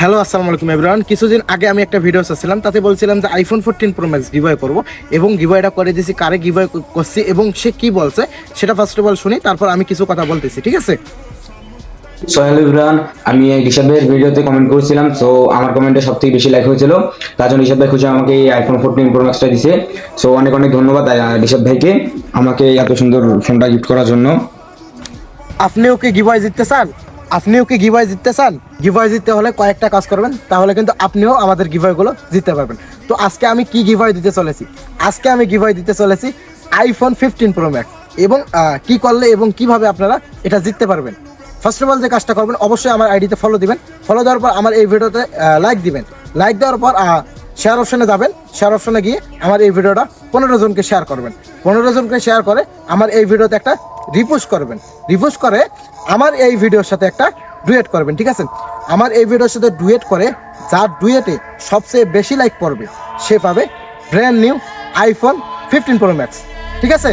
Hello আসসালামু আলাইকুম everyone কিছুদিন আগে আমি একটা ভিডিও চাচ্ছিলাম তাতে বলছিলাম যে iPhone fourteen pro max giveaway করব এবং গিভওয়েটা করে দিয়েছি কারে গিভওয়ে করছি এবং সে কি বলছে সেটা ফার্স্ট অফ অল শুনি তারপর আমি কিছু কথা বলতেছি ঠিক আছে? সোহেল ইমরান আমি ঋষভের ভিডিওতে কমেন্ট করেছিলাম সো আমার কমেন্টে সব থেকে বেশি লাইক হয়েছিল তার জন্য ঋষভ ভাই খুশি আমাকে এই আইফোন ফোরটিন প্রো ম্যাক্সটা দিছে সো অনেক অনেক ধন্যবাদ ঋষভ ভাইকে আমাকে এত সুন্দর ফোনটা গিফট করার জন্য। আপনিও কি গিভওয়ে জিততে চান? আপনিও কি গিভওয়ে জিততে চান? গিভওয়ে জিততে হলে কয়েকটা কাজ করবেন, তাহলে কিন্তু আপনিও আমাদের গিভওয়েগুলো জিততে পারবেন। তো আজকে আমি কি গিভওয়ে দিতে চলেছি? আজকে আমি গিভওয়ে দিতে চলেছি আইফোন ফিফটিন প্রো ম্যাক্স এবং কি করলে এবং কীভাবে আপনারা এটা জিততে পারবেন। ফার্স্ট অফ অল যে কাজটা করবেন, অবশ্যই আমার আইডিতে ফলো দিবেন। ফলো দেওয়ার পর আমার এই ভিডিওতে লাইক দিবেন। লাইক দেওয়ার পর শেয়ার অপশনে যাবেন। শেয়ার অপশনে গিয়ে আমার এই ভিডিওটা পনেরো জনকে শেয়ার করবেন। পনেরো জনকে শেয়ার করে আমার এই ভিডিওতে একটা রিপোস্ট করবেন। রিপোস্ট করে আমার এই ভিডিওর সাথে একটা ডুয়েট করবেন, ঠিক আছে? আমার এই ভিডিওর সাথে ডুয়েট করে যার ডুয়েটে সবচেয়ে বেশি লাইক পড়বে, সে পাবে brand new iPhone fifteen pro max ঠিক আছে?